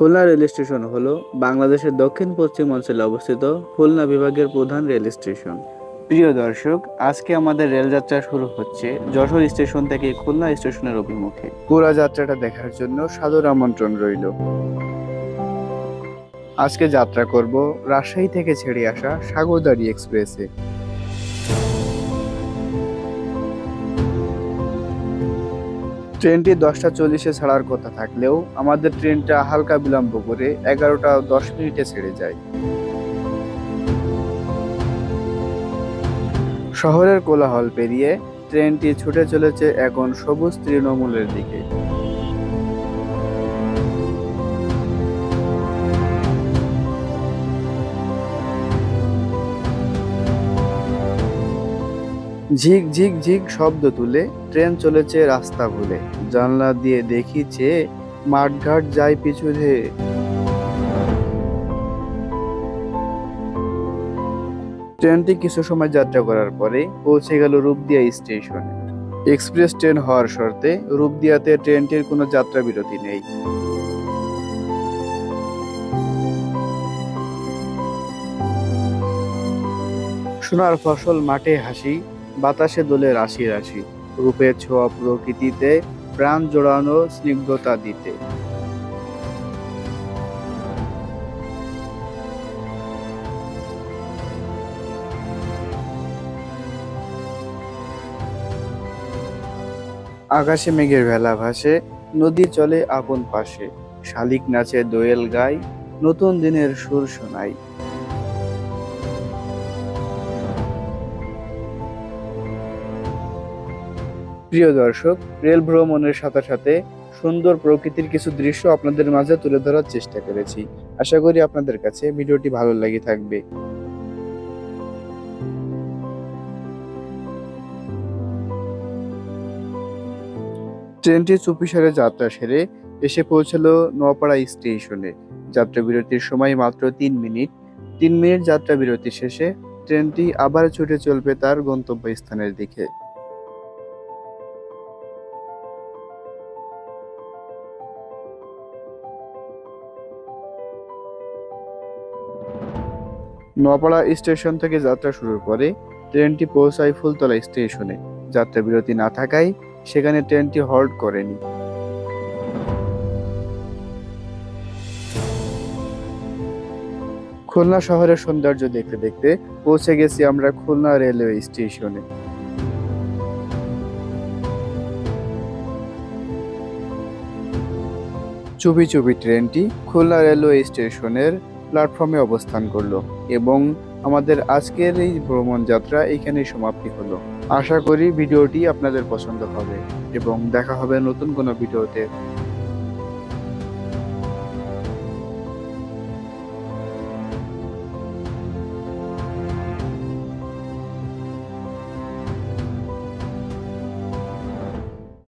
Khulna rail station হল বাংলাদেশের দক্ষিণ পশ্চিম অঞ্চলে অবস্থিত খুলনা বিভাগের প্রধান রেল স্টেশন। প্রিয় দর্শক, আজকে আমাদের রেলযাত্রা শুরু হচ্ছে যশোর স্টেশন থেকে খুলনা স্টেশনের অভিমুখে। পুরো যাত্রাটা দেখার জন্য সাদর আমন্ত্রণ রইল। আজকে যাত্রা করব রাজশাহী থেকে ছেড়ে আসা সাগরদাড়ি এক্সপ্রেসে। ট্রেনটি দশটা চল্লিশে ছাড়ার কথা থাকলেও আমাদের ট্রেনটা হালকা বিলম্ব করে এগারোটা দশ মিনিটে ছেড়ে যায়। শহরের কোলাহল পেরিয়ে ট্রেনটি ছুটে চলেছে এখন সবুজ তৃণমূলের দিকে। ঝিক ঝিক ঝিক শব্দ তুলে ট্রেন চলেছে রাস্তা ভুলে জানলা দিয়ে দেখি চেয়ে মাঠঘাট যায় পিছু ধেয়ে ট্রেনটি কিছু সময় যাত্রা করার পরে পৌঁছে গেল রূপদিয়া স্টেশনে। এক্সপ্রেস ট্রেন হওয়ার শর্তে রূপদিয়াতে ট্রেনটির কোনো যাত্রা বিরতি নেই। সোনার ফসল, মাঠে হাসি বাতাসে দোলে রাশি রাশি রূপের ছোঁয়া প্রকৃতিতে, প্রাণ জোড়ানো স্নিগ্ধতা দিতে। আকাশে মেঘের ভেলা ভাসে, নদী চলে আপন পাশে। শালিক নাচে দোয়েল গায়, নতুন দিনের সুর শোনায়। প্রিয় দর্শক, রেল ভ্রমণের সাথে সাথে সুন্দর প্রকৃতির কিছু দৃশ্য আপনাদের মাঝে তুলে ধরার চেষ্টা করেছি। আশা করি আপনাদের কাছে ভিডিওটি ভালো লাগে থাকবে। ট্রেনটি চুপিসারে যাত্রা সেরে এসে পৌঁছালো নোয়াপাড়া স্টেশনে। যাত্রা বিরতির সময় মাত্র তিন মিনিট। তিন মিনিট যাত্রা বিরতি শেষে ট্রেনটি আবার ছুটে চলবে তার গন্তব্যস্থানের দিকে। নোয়াপাড়া স্টেশন থেকে যাত্রা শুরুর পরে ট্রেনটি পৌঁছায় ফুলতলা স্টেশনে। যাত্রা বিরতি না থাকায় সেখানে ট্রেনটি হল্ট করেনি। খুলনা শহরের সৌন্দর্য দেখতে দেখতে পৌঁছে গেছি আমরা খুলনা রেলওয়ে স্টেশনে। চুপি চুপি ট্রেনটি খুলনা রেলওয়ে স্টেশনের প্ল্যাটফর্মে অবস্থান করল এবং আমাদের আজকের এই ভ্রমণ যাত্রা এখানেই সমাপ্তি হলো। আশা করি ভিডিওটি আপনাদের পছন্দ হবে এবং দেখা হবে নতুন কোনো ভিডিওতে।